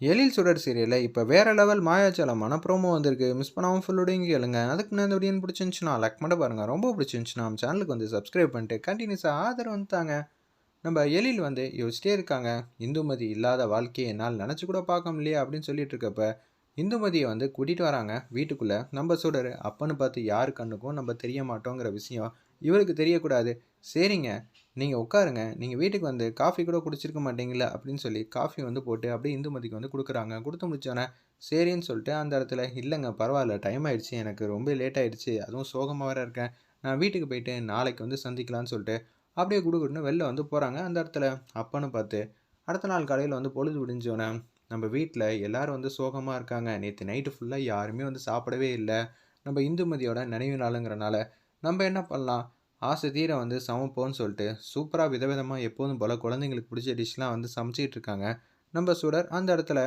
எழில் சுடர் சீரியலில் இப்போ வேறு லெவல் மாயாஜாலமான ப்ரோமோ வந்திருக்கு. மிஸ் பண்ணாமல் ஃபுல்லோடையும் கேளுங்க அதுக்கு நான் இந்த வீடியோ பிடிச்சிருந்துச்சுன்னா லைக் மட்டும் பாருங்கள் ரொம்ப பிடிச்சிருந்துச்சுன்னா நம்ம சேனலுக்கு வந்து சப்ஸ்கிரைப் பண்ணிட்டு கண்டினியூஸாக ஆதரவு வந்துட்டாங்க நம்ம எழில் வந்து யோசிச்சிட்டே இருக்காங்க. இந்துமதி இல்லாத வாழ்க்கையை என்னால் நினச்சி கூட பார்க்க முடியலையே அப்படின்னு சொல்லிட்டு இருக்கப்ப இந்துமதியை வந்து கூட்டிகிட்டு வராங்க. வீட்டுக்குள்ளே நம்ம சுடர் அப்பன்னு பார்த்து யாரு கண்ணுக்கும் நம்ம தெரிய மாட்டோங்கிற விஷயம் இவருக்கு தெரியக்கூடாது. சரிங்க நீங்கள் உட்காருங்க. நீங்கள் வீட்டுக்கு வந்து காஃபி கூட குடிச்சிருக்க மாட்டீங்களா அப்படின்னு சொல்லி காஃபி வந்து போட்டு அப்படியே இந்துமதிக்கு வந்து கொடுக்குறாங்க. கொடுத்து முடிச்சோன்னே சரின்னு சொல்லிட்டு அந்த இடத்துல இல்லைங்க பரவாயில்ல டைம் ஆயிடுச்சு. எனக்கு ரொம்ப லேட் ஆயிடுச்சு. அதுவும் சோகமாக வேற இருக்கேன். நான் வீட்டுக்கு போயிட்டு நாளைக்கு வந்து சந்திக்கலாம்னு சொல்லிட்டு அப்படியே குடுகுடுன்னு வெளில வந்து போகிறாங்க அந்த இடத்துல அப்பன்னு பார்த்து அடுத்த நாள் காலையில் வந்து பொழுது விடிஞ்சோன்னே நம்ம வீட்டில் எல்லாரும் வந்து சோகமாக இருக்காங்க. நேற்று நைட்டு ஃபுல்லாக யாருமே வந்து சாப்பிடவே இல்லை. நம்ம இந்துமதியோட நினைவு நாளுங்கிறனால நம்ம என்ன பண்ணலாம்? ஆசை தீர வந்து சமைப்போம்னு சொல்லிட்டு சூப்பராக விதவிதமாக எப்போதும் போல் குழந்தைங்களுக்கு பிடிச்ச டிஷ்லாம் வந்து சமைச்சிட்டு இருக்காங்க. நம்ம சுடர் அந்த இடத்துல.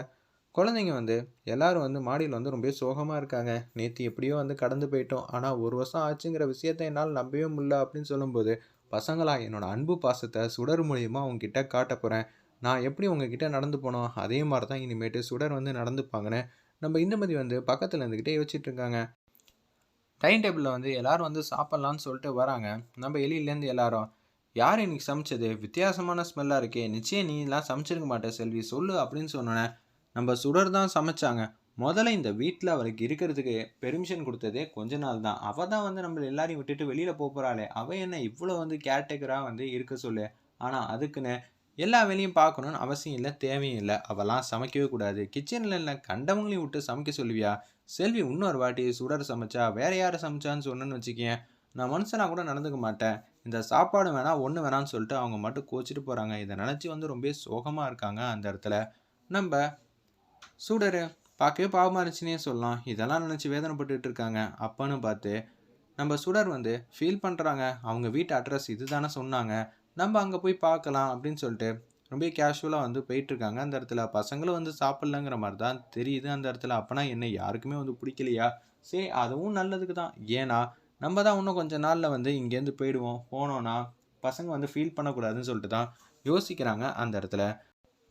குழந்தைங்க வந்து எல்லாரும் வந்து மாடியில் வந்து ரொம்ப சோகமாக இருக்காங்க. நேற்று எப்படியோ வந்து கடந்து போயிட்டோம். ஆனால் ஒரு வருஷம் ஆச்சுங்கிற விஷயத்த என்னால் நம்பவே முடியல அப்படின்னு சொல்லும்போது பசங்களா என்னோடய அன்பு பாசத்தை சுடர் மூலியமாக உங்ககிட்ட காட்ட போகிறேன் நான் எப்படி உங்ககிட்ட நடந்து போனோம்? அதே மாதிரி தான் இனிமேட்டு சுடர் வந்து நடந்துப்பாங்கன்னு நம்ம இந்தமதி வந்து பக்கத்தில் இருந்துக்கிட்டே யோசிச்சுட்டு இருக்காங்க. டைனிங் டேபிளில் வந்து எல்லாரும் வந்து சாப்பிட்லான்னு சொல்லிட்டு வராங்க. நம்ம எலியிலேருந்து எல்லாரும் யார் இன்னைக்கு சமைச்சது? வித்தியாசமான ஸ்மெல்லாக இருக்கே. நிச்சயம் நீலாம் சமைச்சிருக்க மாட்டேன் செல்வி. சொல்லு அப்படின்னு சொன்னோன்னே நம்ம சுடர் தான் சமைச்சாங்க. முதல்ல இந்த வீட்டில் அவளுக்கு இருக்கிறதுக்கு பெர்மிஷன் கொடுத்ததே கொஞ்ச நாள் தான். அவள் தான் வந்து நம்ம எல்லாரையும் விட்டுட்டு வெளியில் போக போகிறாளே அவள் என்ன இவ்வளோ வந்து கேர்டேக்கராக வந்து இருக்க சொல்லு. ஆனால் அதுக்குன்னு எல்லா வேலையும் பார்க்கணுன்னு அவசியம் இல்லை தேவையும் இல்லை. அவெல்லாம் சமைக்கவே கூடாது. கிச்சனில் இல்லை கண்டவங்களையும் விட்டு சமைக்க சொல்லுவியா? செல்வி இன்னொரு வாட்டி சுடர் சமைச்சா வேற யாரை சமைச்சான்னு சொன்னேன்னு வச்சுக்கேன் நான் மனுஷனாக கூட நடந்துக்க மாட்டேன். இந்த சாப்பாடு வேணால் ஒன்று வேணான்னு சொல்லிட்டு அவங்க மட்டும் கோச்சிட்டு போகிறாங்க இதை நினச்சி வந்து ரொம்ப சோகமாக இருக்காங்க அந்த இடத்துல. நம்ம சுடர் பார்க்கவே பாவமாக இருந்துச்சுன்னே சொல்லலாம். இதெல்லாம் நினச்சி வேதனைப்பட்டுட்டு இருக்காங்க. அப்பன்னு பார்த்து நம்ம சுடர் வந்து ஃபீல் பண்ணுறாங்க அவங்க வீட்டு அட்ரஸ் இது தானே சொன்னாங்க. நம்ம அங்கே போய் பார்க்கலாம் அப்படின்னு சொல்லிட்டு ரொம்ப கேஷுவலாக வந்து போயிட்டுருக்காங்க. அந்த இடத்துல பசங்களும் வந்து சாப்பிட்லங்கிற மாதிரி தான் தெரியுது. அந்த இடத்துல அப்போனா என்ன யாருக்குமே வந்து பிடிக்கலையா? சரி அதுவும் நல்லதுக்கு தான். ஏன்னா நம்ம தான் இன்னும் கொஞ்ச நாளில் வந்து இங்கேருந்து போயிடுவோம். போனோன்னா பசங்க வந்து ஃபீல் பண்ணக்கூடாதுன்னு சொல்லிட்டு தான் யோசிக்கிறாங்க அந்த இடத்துல.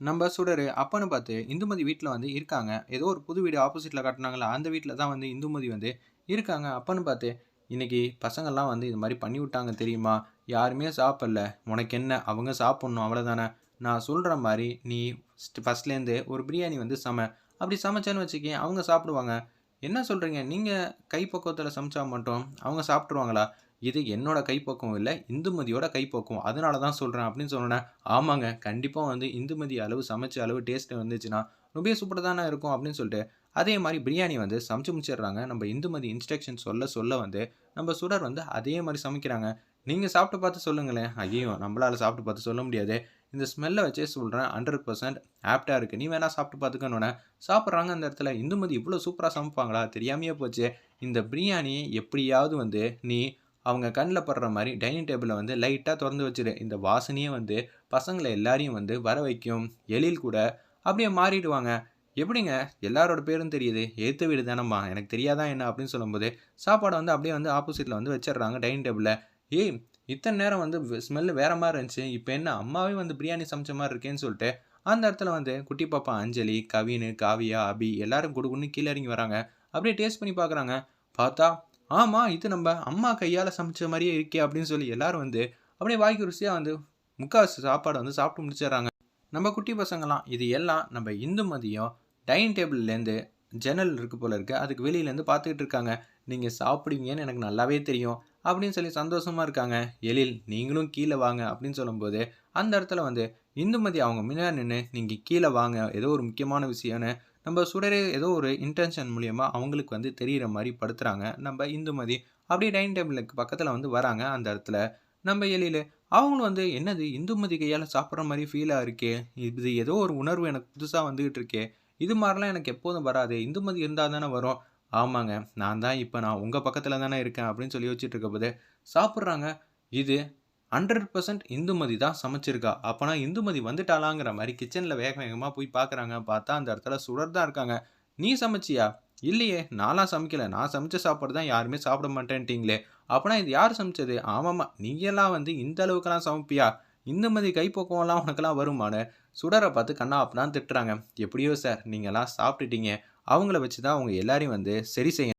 நம்ம சுடர் அப்பன்னு பார்த்து இந்துமதி வீட்டில் வந்து இருக்காங்க. ஏதோ ஒரு புது வீடு ஆப்போசிட்டில் கட்டினாங்களா அந்த வீட்டில் தான் வந்து இந்துமதி வந்து இருக்காங்க. அப்பன்னு பார்த்து இன்றைக்கி பசங்கள்லாம் வந்து இது மாதிரி பண்ணி விட்டாங்க தெரியுமா? யாருமே சாப்பிடல. உனக்கு என்ன? அவங்க சாப்பிட்ணும். அவ்வளோதானே நான் சொல்கிற மாதிரி நீ ஃபஸ்ட்லேருந்து ஒரு பிரியாணி வந்து சம. அப்படி சமைச்சேன்னு வச்சுக்கேன் அவங்க சாப்பிடுவாங்க. என்ன சொல்கிறீங்க நீங்கள் கைப்பக்குவத்தில் சமைச்சா மட்டும் அவங்க சாப்பிட்ருவாங்களா இது என்னோட கைப்பக்குவம் இல்லை இந்துமதியோட கைப்பக்குவம். அதனால தான் சொல்கிறேன் அப்படின்னு சொன்னேன் ஆமாங்க கண்டிப்பாக வந்து இந்துமதி அளவு சமைச்ச அளவு டேஸ்ட்டு வந்துச்சுன்னா ரொம்ப சூப்பராக தானே இருக்கும் அப்படின்னு சொல்லிட்டு அதே மாதிரி பிரியாணி வந்து சமைச்சு முடிச்சிடுறாங்க. நம்ம இந்துமதி இன்ஸ்ட்ரக்ஷன் சொல்ல சொல்ல வந்து நம்ம சுடர் வந்து அதே மாதிரி சமைக்கிறாங்க. நீங்கள் சாப்பிட்டு பார்த்து சொல்லுங்களேன். ஐயோ நம்மளால் சாப்பிட்டு பார்த்து சொல்ல முடியாது. இந்த ஸ்மெல்லை வச்சே சொல்கிறேன் ஹண்ட்ரட் பர்சன்ட் ஆப்டாக இருக்குது நீ வேணால் சாப்பிட்டு பார்த்துக்கணுன்னே சாப்பிட்றாங்க அந்த இடத்துல. இந்துமதி இவ்வளோ சூப்பராக சமைப்பாங்களா? தெரியாமையே போச்சு. இந்த பிரியாணி எப்படியாவது வந்து நீ அவங்க கண்ணில் படுற மாதிரி டைனிங் டேபிளில் வந்து லைட்டாக திறந்து வச்சிரு. இந்த வாசனையே வந்து பசங்களை எல்லாரையும் வந்து வர வைக்கும். எழில் கூட அப்படியே மாறிடுவாங்க. எப்படிங்க? எல்லாரோட பேரும் தெரியுது. ஏற்று வீடு தானம்மா. எனக்கு தெரியாதான் என்ன அப்படின்னு சொல்லும்போது சாப்பாடை வந்து அப்படியே வந்து ஆப்போசிட்டில் வந்து வச்சிடுறாங்க டைனிங் டேபிளில் ஏய் இத்தனை நேரம் வந்து ஸ்மெல்லு வேற மாதிரி இருந்துச்சு. இப்போ என்ன அம்மாவே வந்து பிரியாணி சமைச்ச மாதிரி இருக்கேன்னு சொல்லிட்டு அந்த இடத்துல வந்து குட்டி பாப்பா அஞ்சலி கவினு காவியா அபி எல்லாரும் கொடுக்குன்னு கீழே இறங்கி வராங்க. அப்படியே டேஸ்ட் பண்ணி பார்க்குறாங்க பார்த்தா ஆமாம் இது நம்ம அம்மா கையால் சமைச்ச மாதிரியே இருக்கே அப்படின்னு சொல்லி எல்லாரும் வந்து அப்படியே வாய்க்கு ருசியாக வந்து முக்கால்வாசி சாப்பாடை வந்து சாப்பிட்டு முடிச்சிடுறாங்க. நம்ம குட்டி பசங்களாம் இது எல்லாம் நம்ம இந்து மதியம் டைனிங் டேபிள்லேருந்து ஜன்னல் இருக்கு போல இருக்குது அதுக்கு வெளியிலேருந்து பார்த்துக்கிட்டு இருக்காங்க. நீங்கள் சாப்பிடுவீங்கன்னு எனக்கு நல்லாவே தெரியும். அப்படின்னு சொல்லி சந்தோஷமாக இருக்காங்க. எழில் நீங்களும் கீழே வாங்க அப்படின்னு சொல்லும்போது அந்த இடத்துல வந்து இந்துமதி அவங்க முன்னாடி நின்று நீங்கள் கீழே வாங்க. ஏதோ ஒரு முக்கியமான விஷயம்னு நம்ம சுடரே ஏதோ ஒரு இன்டென்ஷன் மூலியமாக அவங்களுக்கு வந்து தெரிகிற மாதிரி படுத்துகிறாங்க நம்ம இந்துமதி அப்படியே டைனிங் டேபிளுக்கு பக்கத்தில் வந்து வராங்க அந்த இடத்துல. நம்ம எழில் அவங்களும் வந்து என்னது? இந்துமதி கையால் சாப்பிட்ற மாதிரி ஃபீலாக இருக்கே. இது ஏதோ ஒரு உணர்வு எனக்கு புதுசாக வந்துகிட்டு இருக்கே. இது மாதிரிலாம் எனக்கு எப்போதும் வராது. இந்துமதி இருந்தால் தானே வரும். ஆமாங்க நான் தான் இப்போ நான் உங்கள் பக்கத்தில் தானே இருக்கேன் அப்படின்னு சொல்லி யோசிச்சுட்டு இருக்க சாப்பிட்றாங்க. இது ஹண்ட்ரட் பர்சன்ட் இந்துமதி தான் சமைச்சிருக்கா. அப்போனா இந்துமதி வந்துட்டாளாங்கிற மாதிரி கிச்சனில் வேக வேகமாக போய் பார்க்குறாங்க பார்த்தா அந்த இடத்துல சுடர் தான் இருக்காங்க. நீ சமைச்சியா? இல்லையே நான்லாம் சமைக்கல. நான் சமைச்ச சாப்பாடு தான் யாருமே சாப்பிட மாட்டேன்ட்டிங்களே. அப்போனா இது யார் சமைச்சது? ஆமாம்மா நீயெல்லாம் வந்து இந்த அளவுக்கெல்லாம் சமைப்பியா? இந்துமதி கைப்பக்குவம்லாம் உனக்கெல்லாம் வருமானு சுடரை பார்த்து கண்ணா அப்படின்னு திட்டுறாங்க. எப்படியோ சார் நீங்கள்லாம் சாப்பிட்டுட்டீங்க. அவங்கள வச்சு தான் அவங்க எல்லாரையும் வந்து சரி செய்ய